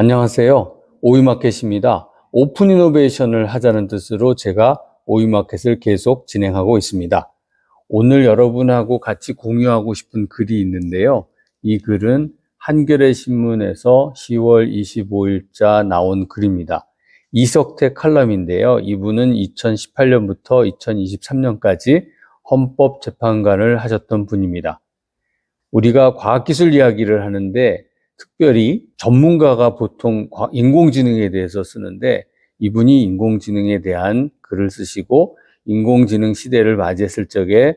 안녕하세요. 오이마켓입니다. 오픈 이노베이션을 하자는 뜻으로 제가 오이마켓을 계속 진행하고 있습니다. 오늘 여러분하고 같이 공유하고 싶은 글이 있는데요. 이 글은 한겨레 신문에서 10월 25일자 나온 글입니다. 이석태 칼럼인데요. 이분은 2018년부터 2023년까지 헌법재판관을 하셨던 분입니다. 우리가 과학기술 이야기를 하는데 특별히 전문가가 보통 과- 인공지능에 대해서 쓰는데 이분이 인공지능에 대한 글을 쓰시고 인공지능 시대를 맞이했을 적에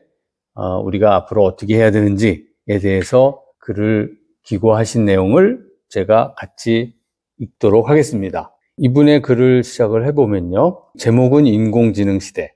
어, 우리가 앞으로 어떻게 해야 되는지에 대해서 글을 기고하신 내용을 제가 같이 읽도록 하겠습니다. 이분의 글을 시작을 해보면요. 제목은 인공지능 시대.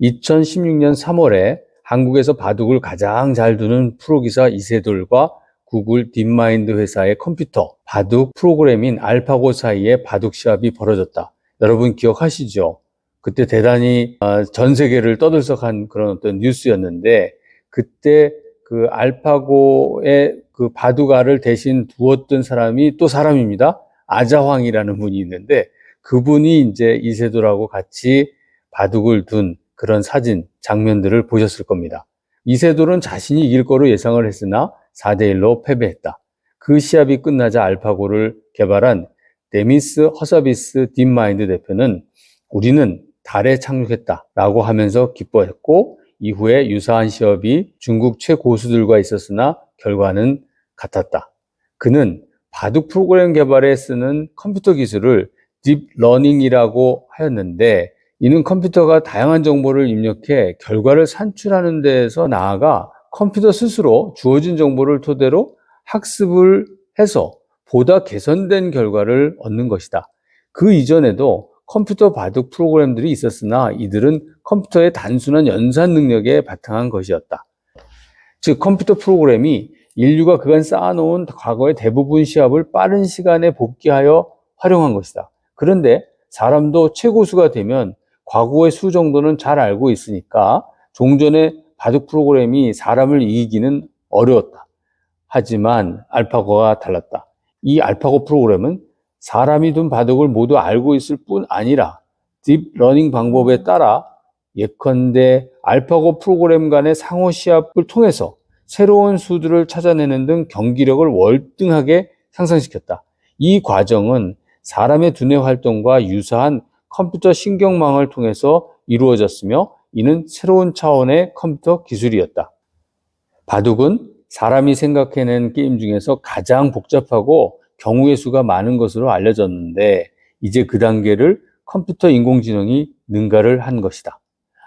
2016년 3월에 한국에서 바둑을 가장 잘 두는 프로기사 이세돌과 구글 딥마인드 회사의 컴퓨터 바둑 프로그램인 알파고 사이에 바둑 시합이 벌어졌다. 여러분 기억하시죠? 그때 대단히 어, 전 세계를 떠들썩한 그런 어떤 뉴스였는데 그때 그 알파고의 그 바둑알을 대신 두었던 사람이 또 사람입니다. 아자황이라는 분이 있는데 그분이 이제 이세돌하고 같이 바둑을 둔 그런 사진 장면들을 보셨을 겁니다. 이세돌은 자신이 이길 거로 예상을 했으나 4대1로 패배했다. 그 시합이 끝나자 알파고를 개발한 데미스 허서비스 딥마인드 대표는 우리는 달에 착륙했다 라고 하면서 기뻐했고 이후에 유사한 시합이 중국 최고수들과 있었으나 결과는 같았다. 그는 바둑 프로그램 개발에 쓰는 컴퓨터 기술을 딥러닝이라고 하였는데 이는 컴퓨터가 다양한 정보를 입력해 결과를 산출하는 데에서 나아가 컴퓨터 스스로 주어진 정보를 토대로 학습을 해서 보다 개선된 결과를 얻는 것이다. 그 이전에도 컴퓨터 바둑 프로그램들이 있었으나 이들은 컴퓨터의 단순한 연산 능력에 바탕한 것이었다. 즉 컴퓨터 프로그램이 인류가 그간 쌓아놓은 과거의 대부분 시합을 빠른 시간에 복귀하여 활용한 것이다. 그런데 사람도 최고수가 되면 과거의 수 정도는 잘 알고 있으니까 종전의 바둑 프로그램이 사람을 이기기는 어려웠다. 하지만 알파고가 달랐다. 이 알파고 프로그램은 사람이 둔 바둑을 모두 알고 있을 뿐 아니라 딥러닝 방법에 따라 예컨대 알파고 프로그램 간의 상호 시합을 통해서 새로운 수들을 찾아내는 등 경기력을 월등하게 상승시켰다. 이 과정은 사람의 두뇌 활동과 유사한 컴퓨터 신경망을 통해서 이루어졌으며 이는 새로운 차원의 컴퓨터 기술이었다. 바둑은 사람이 생각해낸 게임 중에서 가장 복잡하고 경우의 수가 많은 것으로 알려졌는데 이제 그 단계를 컴퓨터 인공지능이 능가를 한 것이다.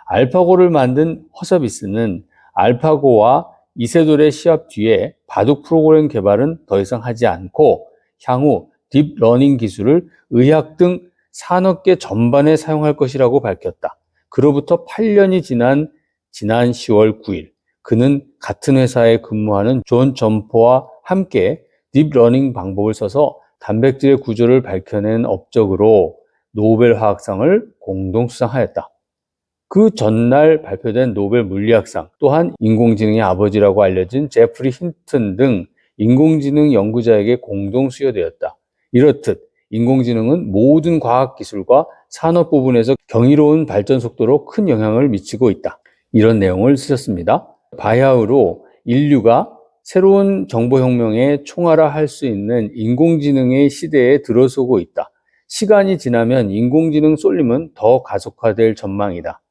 알파고를 만든 허서비스는 알파고와 이세돌의 시합 뒤에 바둑 프로그램 개발은 더 이상 하지 않고 향후 딥러닝 기술을 의학 등 산업계 전반에 사용할 것이라고 밝혔다. 그로부터 8년이 지난 지난 10월 9일 그는 같은 회사에 근무하는 존 점포와 함께 딥러닝 방법을 써서 단백질의 구조를 밝혀낸 업적으로 노벨 화학상을 공동 수상하였다. 그 전날 발표된 노벨 물리학상 또한 인공지능의 아버지라고 알려진 제프리 힌튼 등 인공지능 연구자에게 공동 수여되었다. 이렇듯 인공지능은 모든 과학기술과 산업 부분에서 경이로운 발전 속도로 큰 영향을 미치고 있다. 이런 내용을 쓰셨습니다. 바야흐로 인류가 새로운 정보혁명에 총알화 할 수 있는 인공지능의 시대에 들어서고 있다. 시간이 지나면 인공지능 쏠림은 더 가속화될 전망이다.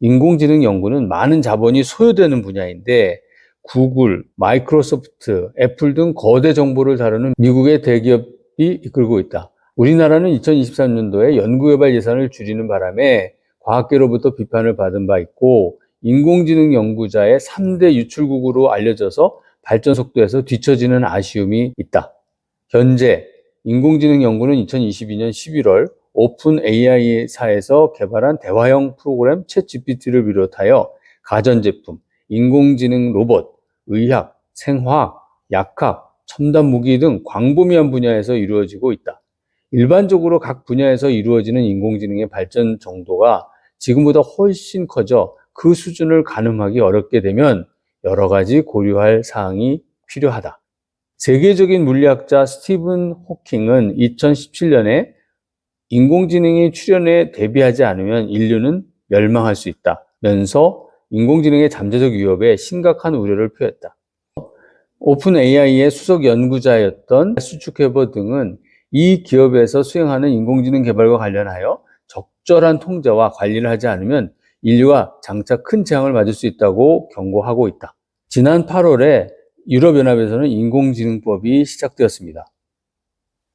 인공지능 연구는 많은 자본이 소요되는 분야인데 구글, 마이크로소프트, 애플 등 거대 정보를 다루는 미국의 대기업이 이끌고 있다. 우리나라는 2023년도에 연구개발 예산을 줄이는 바람에 과학계로부터 비판을 받은 바 있고 인공지능 연구자의 3대 유출국으로 알려져서 발전 속도에서 뒤처지는 아쉬움이 있다. 현재 인공지능 연구는 2022년 11월 오픈 AI사에서 개발한 대화형 프로그램 챗 GPT를 비롯하여 가전제품, 인공지능 로봇, 의학, 생화학, 약학, 첨단 무기 등 광범위한 분야에서 이루어지고 있다. 일반적으로 각 분야에서 이루어지는 인공지능의 발전 정도가 지금보다 훨씬 커져 그 수준을 가늠하기 어렵게 되면 여러 가지 고려할 사항이 필요하다. 세계적인 물리학자 스티븐 호킹은 2017년에 인공지능이 출현에 대비하지 않으면 인류는 멸망할 수 있다면서 인공지능의 잠재적 위협에 심각한 우려를 표했다. 오픈 AI의 수석 연구자였던 수축해버 등은 이 기업에서 수행하는 인공지능 개발과 관련하여 적절한 통제와 관리를 하지 않으면 인류가 장차 큰 재앙을 맞을 수 있다고 경고하고 있다. 지난 8월에 유럽연합에서는 인공지능법이 시작되었습니다.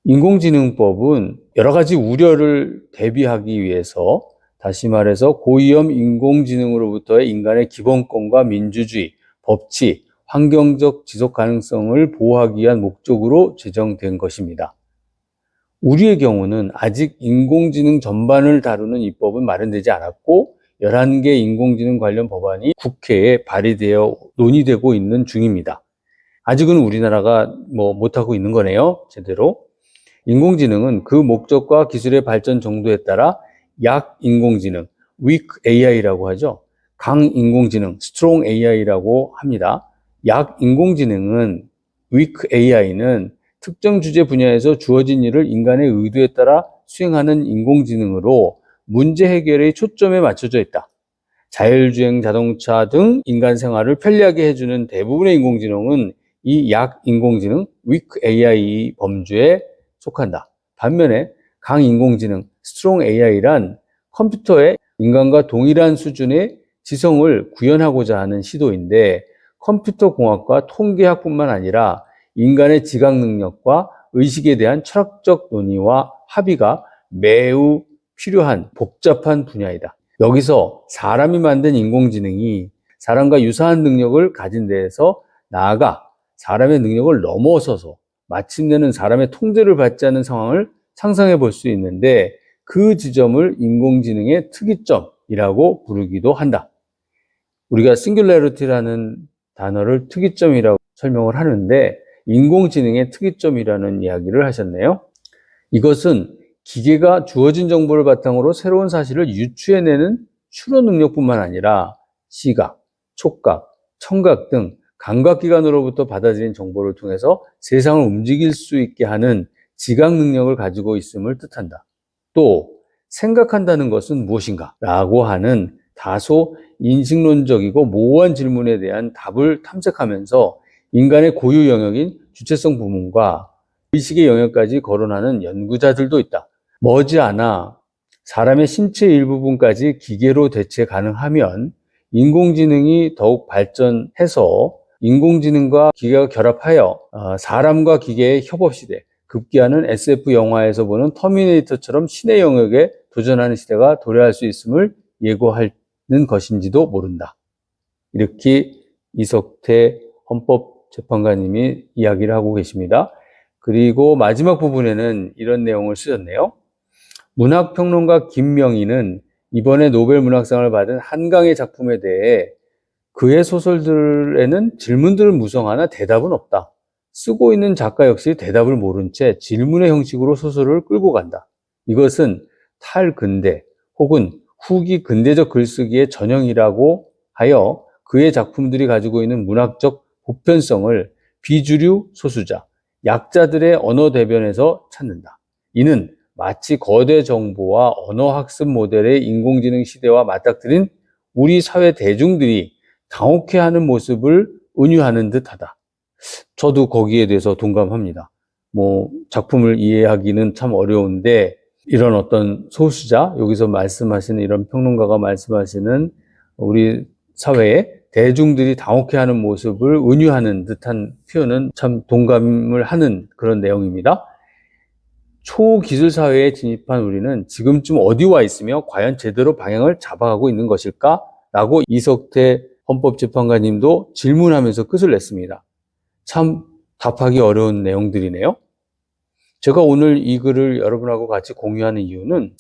인공지능법은 여러 가지 우려를 대비하기 위해서 다시 말해서 고위험 인공지능으로부터의 인간의 기본권과 민주주의, 법치, 환경적 지속 가능성을 보호하기 위한 목적으로 제정된 것입니다. 우리의 경우는 아직 인공지능 전반을 다루는 입법은 마련되지 않았고 11개 인공지능 관련 법안이 국회에 발의되어 논의되고 있는 중입니다. 아직은 우리나라가 뭐 못하고 있는 거네요. 제대로. 인공지능은 그 목적과 기술의 발전 정도에 따라 약 인공지능, weak AI라고 하죠. 강 인공지능, strong AI라고 합니다. 약 인공지능은 weak AI는 특정 주제 분야에서 주어진 일을 인간의 의도에 따라 수행하는 인공지능으로 문제 해결의 초점에 맞춰져 있다. 자율주행 자동차 등 인간 생활을 편리하게 해주는 대부분의 인공지능은 이 약 인공지능, weak AI 범주에 속한다. 반면에 강 인공지능, strong AI란 컴퓨터에 인간과 동일한 수준의 지성을 구현하고자 하는 시도인데 컴퓨터 공학과 통계학뿐만 아니라 인간의 지각 능력과 의식에 대한 철학적 논의와 합의가 매우 필요한 복잡한 분야이다. 여기서 사람이 만든 인공지능이 사람과 유사한 능력을 가진 데에서 나아가 사람의 능력을 넘어서서 마침내는 사람의 통제를 받지 않는 상황을 상상해 볼 수 있는데 그 지점을 인공지능의 특이점이라고 부르기도 한다. 우리가 싱귤레리티라는 단어를 특이점이라고 설명을 하는데 인공지능의 특이점이라는 이야기를 하셨네요. 이것은 기계가 주어진 정보를 바탕으로 새로운 사실을 유추해내는 추론 능력뿐만 아니라 시각, 촉각, 청각 등 감각기관으로부터 받아들인 정보를 통해서 세상을 움직일 수 있게 하는 지각 능력을 가지고 있음을 뜻한다. 또 생각한다는 것은 무엇인가? 라고 하는 다소 인식론적이고 모호한 질문에 대한 답을 탐색하면서 인간의 고유 영역인 주체성 부문과 의식의 영역까지 거론하는 연구자들도 있다. 머지않아 사람의 신체 일부분까지 기계로 대체 가능하면 인공지능이 더욱 발전해서 인공지능과 기계가 결합하여 어, 사람과 기계의 협업 시대, 급기야는 SF 영화에서 보는 터미네이터처럼 신의 영역에 도전하는 시대가 도래할 수 있음을 예고 하는 것인지도 모른다. 이렇게 이석태 헌법재판관님이 이야기를 하고 계십니다. 그리고 마지막 부분에는 이런 내용을 쓰셨네요. 문학평론가 김명희는 이번에 노벨 문학상을 받은 한강의 작품에 대해 그의 소설들에는 질문들을 무성하나 대답은 없다. 쓰고 있는 작가 역시 대답을 모른 채 질문의 형식으로 소설을 끌고 간다. 이것은 탈근대 혹은 후기 근대적 글쓰기의 전형이라고 하여 그의 작품들이 가지고 있는 문학적 보편성을 비주류 소수자, 약자들의 언어 대변에서 찾는다. 이는 마치 거대 정보와 언어 학습 모델의 인공지능 시대와 맞닥뜨린 우리 사회 대중들이 당혹해하는 모습을 은유하는 듯하다. 저도 거기에 대해서 동감합니다. 뭐 작품을 이해하기는 참 어려운데 이런 어떤 소수자 여기서 말씀하시는 이런 평론가가 말씀하시는 우리 사회에 대중들이 당혹해 하는 모습을 은유하는 듯한 표현은 참 동감을 하는 그런 내용입니다. 초기술 사회에 진입한 우리는 지금쯤 어디 와 있으며 과연 제대로 방향을 잡아가고 있는 것일까? 라고 이석태 헌법재판관님도 질문하면서 끝을 냈습니다. 참 답하기 어려운 내용들이네요. 제가 오늘 이 글을 여러분하고 같이 공유하는 이유는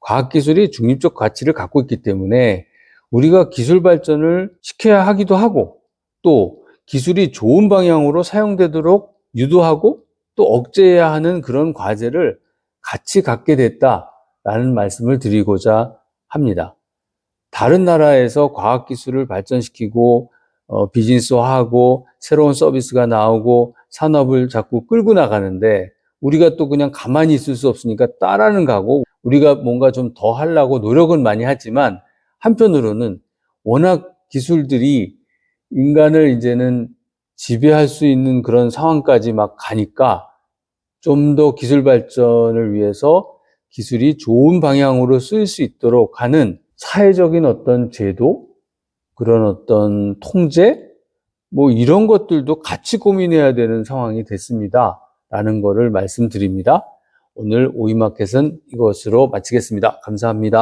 과학기술이 중립적 가치를 갖고 있기 때문에 우리가 기술 발전을 시켜야 하기도 하고 또 기술이 좋은 방향으로 사용되도록 유도하고 또 억제해야 하는 그런 과제를 같이 갖게 됐다라는 말씀을 드리고자 합니다. 다른 나라에서 과학 기술을 발전시키고 어, 비즈니스화하고 새로운 서비스가 나오고 산업을 자꾸 끌고 나가는데 우리가 또 그냥 가만히 있을 수 없으니까 따라는 가고 우리가 뭔가 좀 더 하려고 노력은 많이 하지만 한편으로는 워낙 기술들이 인간을 이제는 지배할 수 있는 그런 상황까지 막 가니까 좀 더 기술 발전을 위해서 기술이 좋은 방향으로 쓰일 수 있도록 하는 사회적인 어떤 제도, 그런 어떤 통제, 뭐 이런 것들도 같이 고민해야 되는 상황이 됐습니다. 라는 거를 말씀드립니다. 오늘 오이마켓은 이것으로 마치겠습니다. 감사합니다.